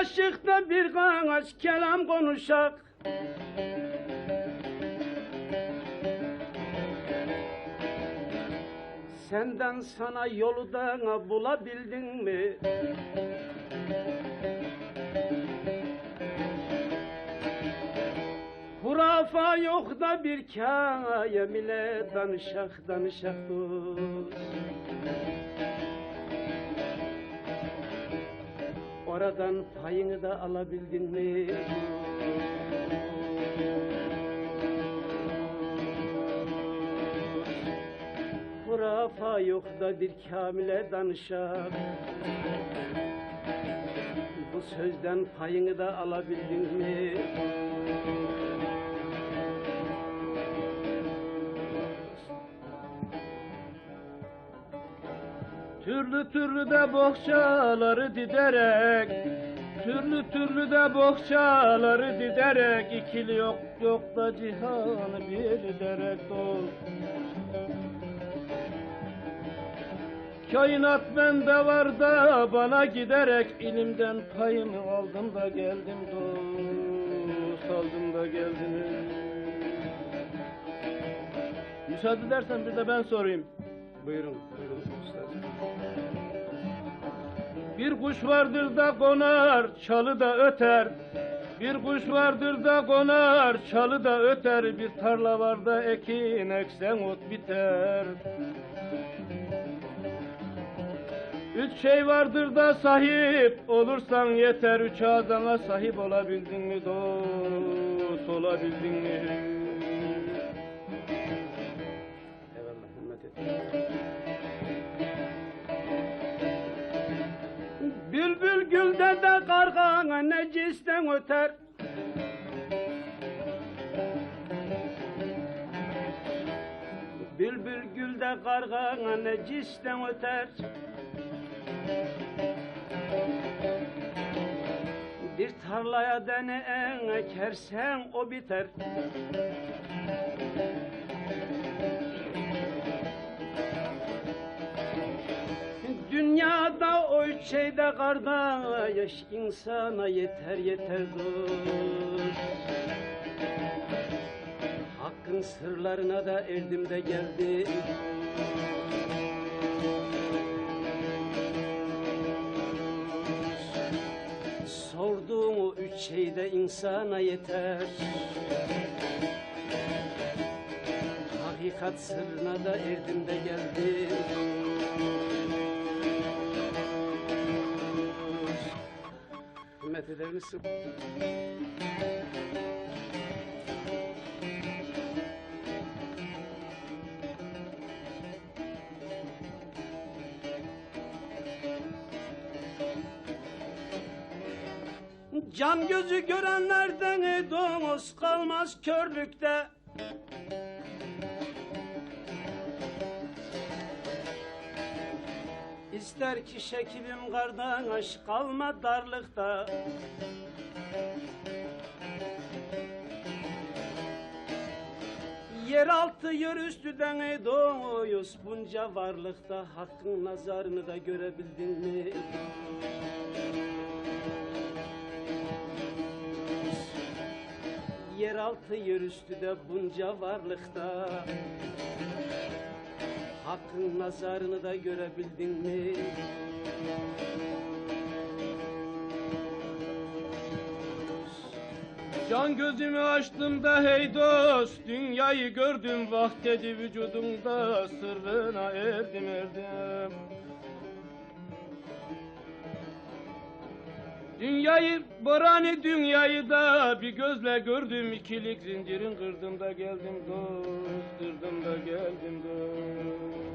aşıkta bir kanaç kelam konuşak. Senden sana yolu da bulabildin mi? Hurafa yok da bir kâye bile danışak danışak dost. Oradan payını da alabildin mi? Hurafa yok da bir kamile danışak Bu sözden payını da alabildin mi? Türlü türlü de bohçaları diderek Türlü türlü de bohçaları diderek ikili yok yok da cihanı bir derek dost Kainat bende var da bana giderek ilimden payımı aldım da geldim dost aldım da geldim. Müsaade edersen bir de ben sorayım Buyurun, buyurun üstadım. Bir kuş vardır da konar, çalı da öter. Bir kuş vardır da konar, çalı da öter. Bir tarla var da ekin eksen ot biter. Üç şey vardır da sahip olursan yeter. Üç adama sahip olabildin mi dost, olabildin mi? Bülbül gülde de kargana necisten öter. Bülbül gülde kargana necisten öter. Bir tarlaya dene en ekersen o biter. Şeyde kardeş insana yeter yeter dost. Hakkın sırlarına da erdim de geldim. Sorduğum o üç şeyde insana yeter. Hakikat sırrına da erdim de geldim. Misin? Can gözü görenlerden domuz kalmaz körlükte. İster ki şekibim kardeş kalma darlıkta. Yeraltı yer üstüden doğuyuz bunca varlıkta hakkın nazarını da görebildin mi? Yeraltı yer üstü de bunca varlıkta Hakkın nazarını da görebildin mi? Can gözümü açtım da hey dost Dünyayı gördüm vahdedi vücudumda Sırrına erdim erdim Dünyayı, borani dünyayı da bir gözle gördüm ikilik zincirin kırdım da geldim dost, kırdım da geldim dost.